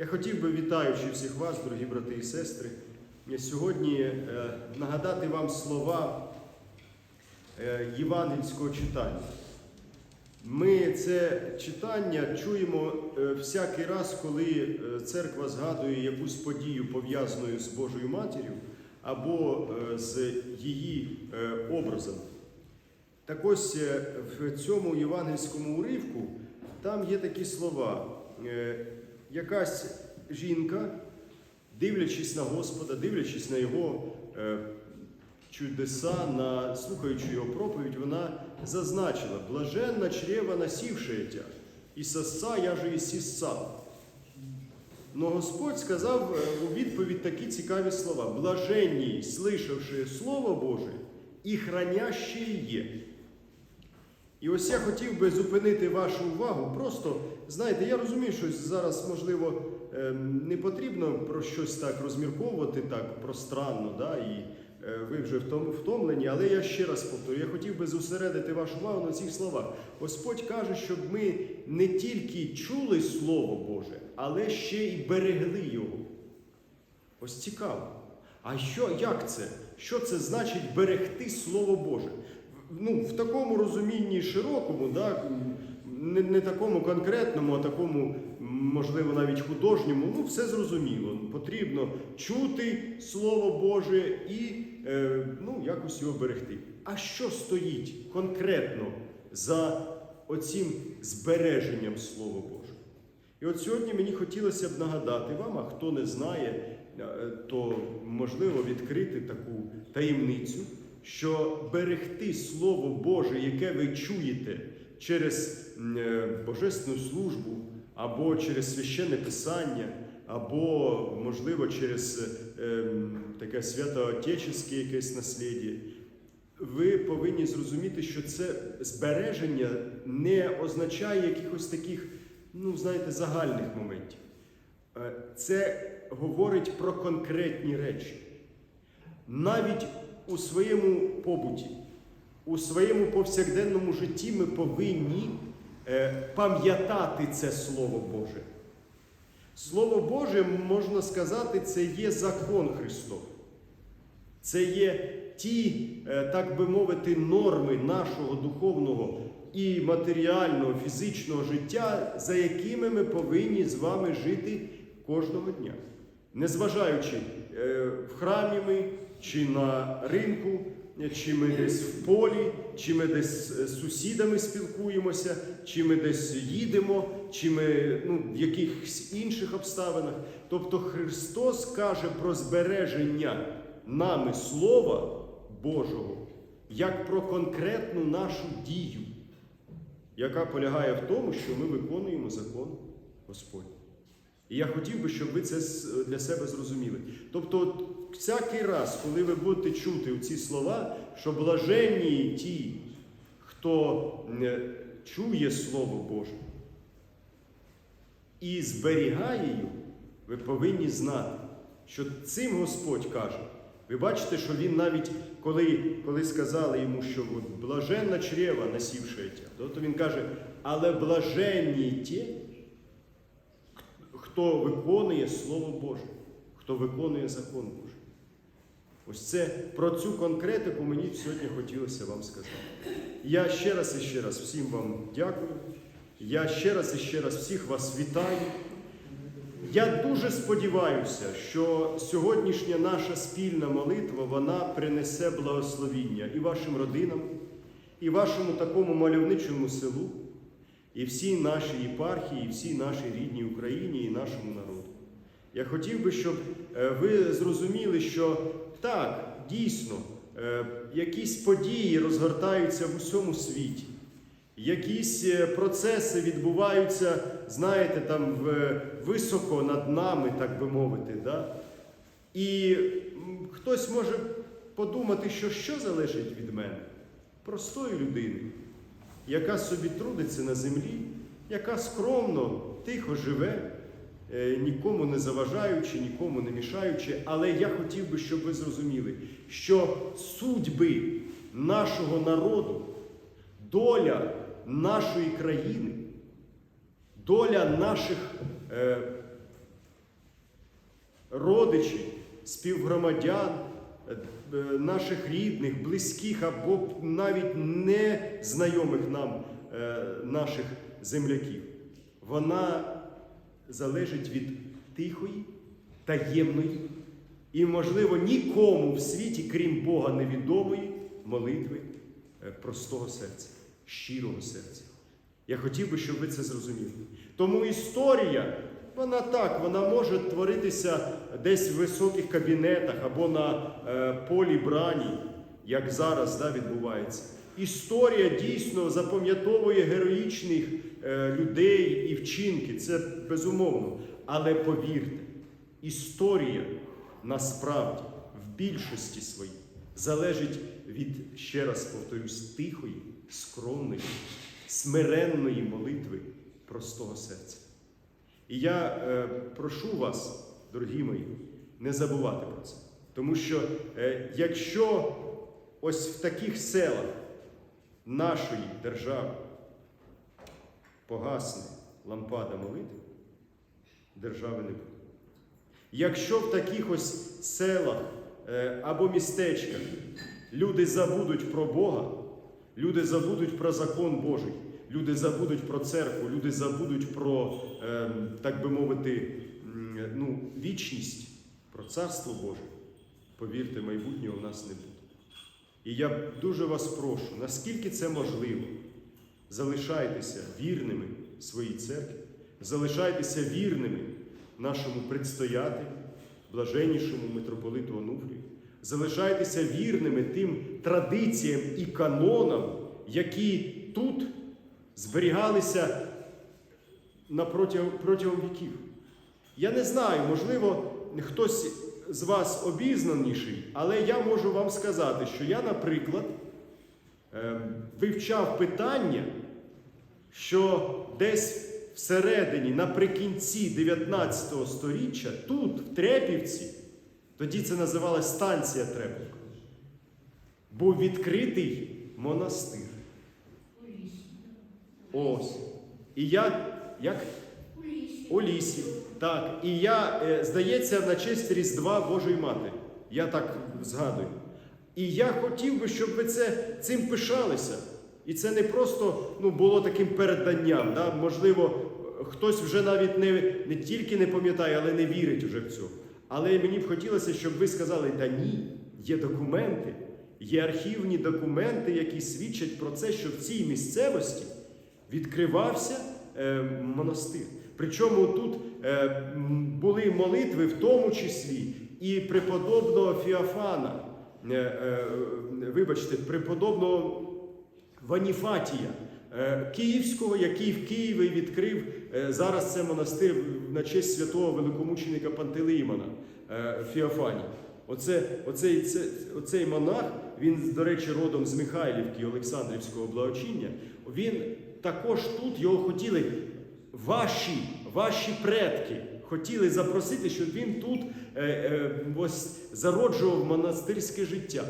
Я хотів би, вітаючи всіх вас, дорогі брати і сестри, сьогодні е, нагадати вам слова е, євангельського читання. Ми це читання чуємо е, всякий раз, коли церква згадує якусь подію, пов'язану з Божою матір'ю або з її образом. Так ось в цьому євангельському уривку там є такі слова. Якась жінка, дивлячись на Господа, дивлячись на Його е, чудеса, на слухаючи його проповідь, вона зазначила: блаженна чрева насівшая тя, і сосца я же і сісав. Но Господь сказав е, у відповідь такі цікаві слова: блаженні, слишавши Слово Боже, і хранящі є. І ось я хотів би зупинити вашу увагу. Просто знаєте, я розумію, що зараз, можливо, ем, не потрібно про щось так розмірковувати так пространно, да, і е, ви вже втомлені, але я ще раз повторю, я хотів би зосередити вашу увагу на цих словах. Господь каже, щоб ми не тільки чули Слово Боже, але ще й берегли його. Ось цікаво. А що, як це? Що це значить берегти Слово Боже? Ну, в такому розумінні широкому, да, не, не такому конкретному, а такому, можливо, навіть художньому, ну, все зрозуміло. Потрібно чути Слово Боже і е, ну, якось його берегти. А що стоїть конкретно за оцим збереженням Слова Божого? І от сьогодні мені хотілося б нагадати вам, а хто не знає, е, то можливо відкрити таку таємницю, що берегти Слово Боже, яке ви чуєте через е, Божественну службу, або через священне писання, або, можливо, через е, таке святоотечеське якесь наслідя, ви повинні зрозуміти, що це збереження не означає якихось таких, ну, знаєте, загальних моментів. Е, Це говорить про конкретні речі. Навіть у своєму побуті, у своєму повсякденному житті ми повинні е, пам'ятати це Слово Боже. Слово Боже, можна сказати, це є закон Христов. Це є ті, е, так би мовити, норми нашого духовного і матеріального, фізичного життя, за якими ми повинні з вами жити кожного дня. Незважаючи, е, в храмі ми, чи на ринку, чи ми десь в полі, чи ми десь з сусідами спілкуємося, чи ми десь їдемо, чи ми ну, в якихось інших обставинах. Тобто Христос каже про збереження нами Слова Божого як про конкретну нашу дію, яка полягає в тому, що ми виконуємо закон Господній. І я хотів би, щоб ви це для себе зрозуміли. Тобто, всякий раз, коли ви будете чути ці слова, що блаженні ті, хто е, чує Слово Боже і зберігає його, ви повинні знати, що цим Господь каже. Ви бачите, що він навіть коли, коли сказали йому, що блаженна чрева насівши тя, то, то він каже, але блаженні ті, хто виконує Слово Боже, хто виконує закон Божий. Ось це про цю конкретику мені сьогодні хотілося вам сказати. Я ще раз і ще раз всім вам дякую. Я ще раз і ще раз всіх вас вітаю. Я дуже сподіваюся, що сьогоднішня наша спільна молитва вона принесе благословіння і вашим родинам, і вашому такому мальовничому селу, і всій нашій єпархії, і всій нашій рідній Україні і нашому народу. Я хотів би, щоб е, ви зрозуміли, що так, дійсно, е, якісь події розгортаються в усьому світі. Якісь е, процеси відбуваються, знаєте, там високо над нами, так би мовити. Да? І хтось може подумати, що що залежить від мене? Простої людини, яка собі трудиться на землі, яка скромно, тихо живе, е, нікому не заважаючи, нікому не мішаючи. Але я хотів би, щоб ви зрозуміли, що судьби нашого народу, доля нашої країни, доля наших е, родичів, співгромадян, наших рідних, близьких або навіть незнайомих нам е, наших земляків. Вона залежить від тихої, таємної і, можливо, нікому в світі, крім Бога, невідомої молитви е, простого серця, щирого серця. Я хотів би, щоб ви це зрозуміли. Тому історія, вона так, вона може творитися десь в високих кабінетах або на е, полі брані, як зараз да, відбувається. Історія дійсно запам'ятовує героїчних е, людей і вчинки, це безумовно. Але повірте, історія насправді в більшості своїй залежить від, ще раз повторюсь, тихої, скромної, смиренної молитви простого серця. І я е, прошу вас, дорогі мої, не забувати про це. Тому що е, якщо ось в таких селах нашої держави погасне лампада молитви, держави не буде. Якщо в таких ось селах е, або містечках люди забудуть про Бога, люди забудуть про закон Божий, люди забудуть про церкву, люди забудуть про, е, так би мовити, ну, вічність, про царство Боже, повірте, майбутнього в нас не буде. І я дуже вас прошу, наскільки це можливо, залишайтеся вірними своїй церкві, залишайтеся вірними нашому предстоятелю, блаженнішому митрополиту Онуфрію, залишайтеся вірними тим традиціям і канонам, які тут зберігалися протягом, протягом віків. Я не знаю, можливо, хтось з вас обізнаніший, але я можу вам сказати, що я, наприклад, е, вивчав питання, що десь всередині, наприкінці 19 століття, тут, в Трепівці, тоді це називалась станція Трепівка, був відкритий монастир. Ось. І я, як? У лісі. Так. І я, е, здається, на честь Різдва Божої Матері. Я так згадую. І я хотів би, щоб ви це, цим пишалися. І це не просто ну, було таким переданням. Да? Можливо, хтось вже навіть не, не тільки не пам'ятає, але не вірить вже в цьому. Але мені б хотілося, щоб ви сказали, та ні, є документи, є архівні документи, які свідчать про це, що в цій місцевості відкривався е, монастир. Причому тут е, були молитви, в тому числі і преподобного Фіофана, е, е, вибачте, преподобного Ваніфатія Київського, який в Києві відкрив е, зараз це монастир на честь святого великомученика Пантелеймона е, Фіофанії. Оце, оцей, це, оцей монах, він, до речі, родом з Михайлівки Олександрівського благочиння, він також тут його хотіли ваші, ваші предки хотіли запросити, щоб він тут е, е, ось зароджував монастирське життя.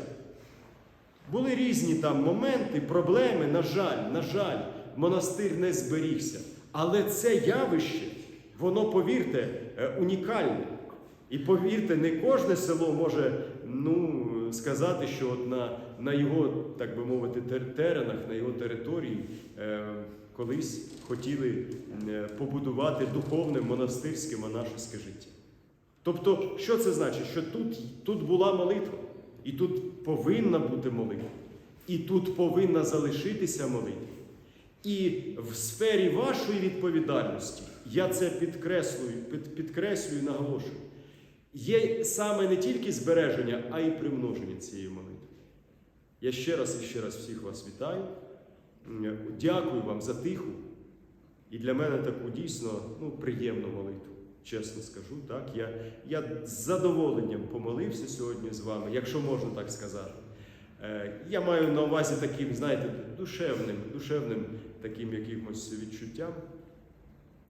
Були різні там моменти, проблеми, на жаль, на жаль, монастир не зберігся. Але це явище, воно, повірте, е, унікальне. І повірте, не кожне село може ну, сказати, що от на, на його, так би мовити, теренах, на його території е, колись хотіли е, побудувати духовне монастирське монашеське життя. Тобто, що це значить? Що тут, тут була молитва, і тут повинна бути молитва, і тут повинна залишитися молитва. І в сфері вашої відповідальності я це підкреслюю, під, підкреслюю, наголошую. Є саме не тільки збереження, а й примноження цієї молитви. Я ще раз і ще раз всіх вас вітаю. Дякую вам за тиху і для мене таку дійсно ну, приємну молитву. Чесно скажу, так. Я, я з задоволенням помолився сьогодні з вами, якщо можна так сказати. Е, Я маю на увазі таким, знаєте, душевним, душевним таким якимось відчуттям.